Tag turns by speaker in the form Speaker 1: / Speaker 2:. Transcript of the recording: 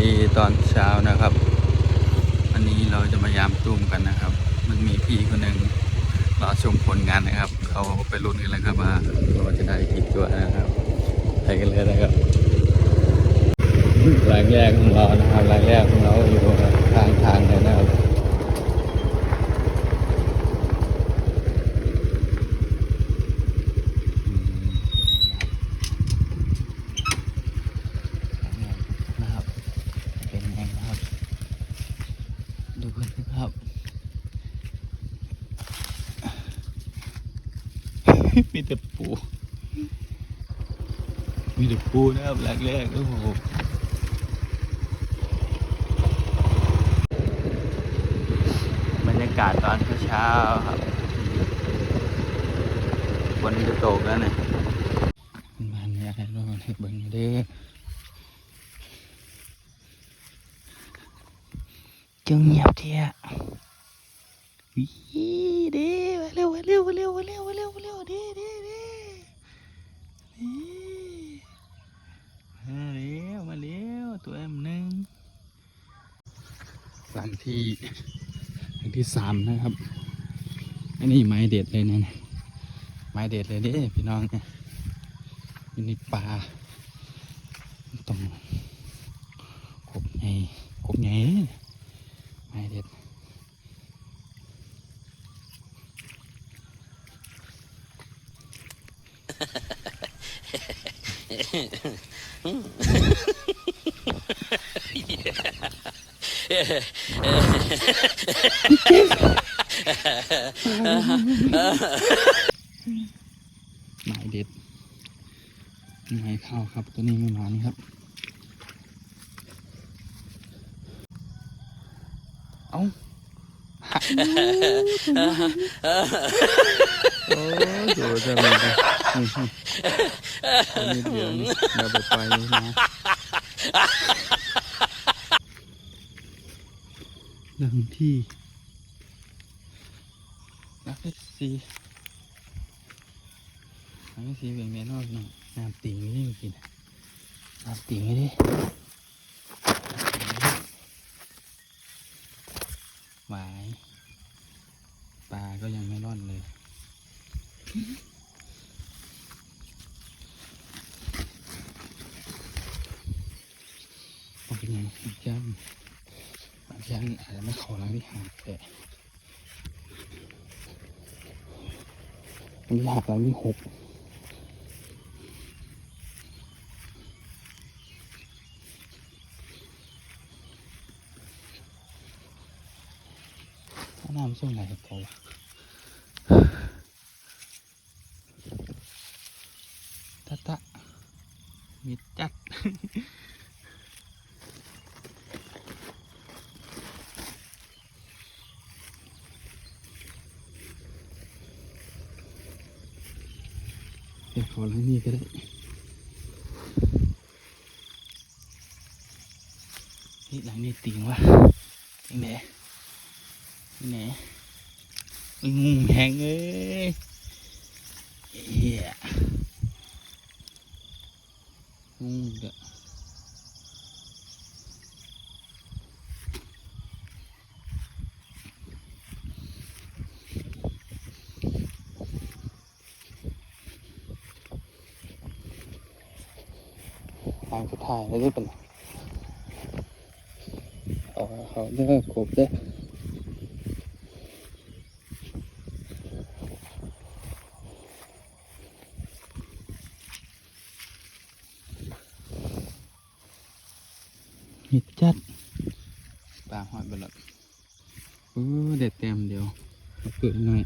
Speaker 1: ดีตอนเช้านะครับ อันนี้เราจะมายามตุ้มกันนะครับ มันมีพี่คนหนึ่งรอชมผลงานนะครับ เขาไปลุ้นกันแล้วครับว่าเราจะได้กี่ตัวนะครับไปกันเลยนะครับรายแรกของเรานะครับรายแรกของเราอยู่ทางทางเลยนะครับนะครับ เป็นไงนะครับ ดูกันนะครับ มีแต่ปู มีแต่ปูนะครับแรกแรกๆโอ้โหบรรยากาศตอนเช้าๆครับฝนจะตกแล้วเนี่ยมันอยากให้รอดเบิ่งเด้อเจ้าเงียบเทีย เด้มาเร็วมาเร็วมาเร็วมาเร็วมาเร็วมาเร็วเด้เด้เด้อมาเร็วมาเร็วตัวเอ็มหนึ่งลำที่อันที่สามนะครับอันนี้ไม้เด็ดเลยนะเนี่ยไม้เด็ดเลยเด้พี่น้องเนี่ยอยู่ในป่าต้องกบไงกบไงไม้เด็ด หมายเด็ดหมายข้าวครับ ตัวนี้ไม่มานี่ครับ เอาโอ้ดูจะมีตัว นี้เดียวนี่เราไปไปนะเรื่องที่นักสีอันนี้สีเบี่แม่นอกหน่อยน้ำติ่งไม่ได้กินน้ำติ่งไม่ไหวายปลาก็ยังไม่รอนเลย มันเป็นยังางย่างบางย่างอาจจะไม่ขอล้างที่หาแต่อันนี้หักล้างที่หกน้ำส่วงไหนกับเขาวตะตะมีจัด เดี๋ยว ขอล้างนี่ก็ได้นี่หลังนี่ติ่งวะนี่ไงนี่ไหนงูแหงเอ้ยเฮียงูเด้อางสุดท้ายแล้วนี่เป็นเอาเขาเด้อกบเด้อเห็ดจัดปลาหอยบลอดอู้เด็ดเต็มเดียวเอาเปิดหน่อย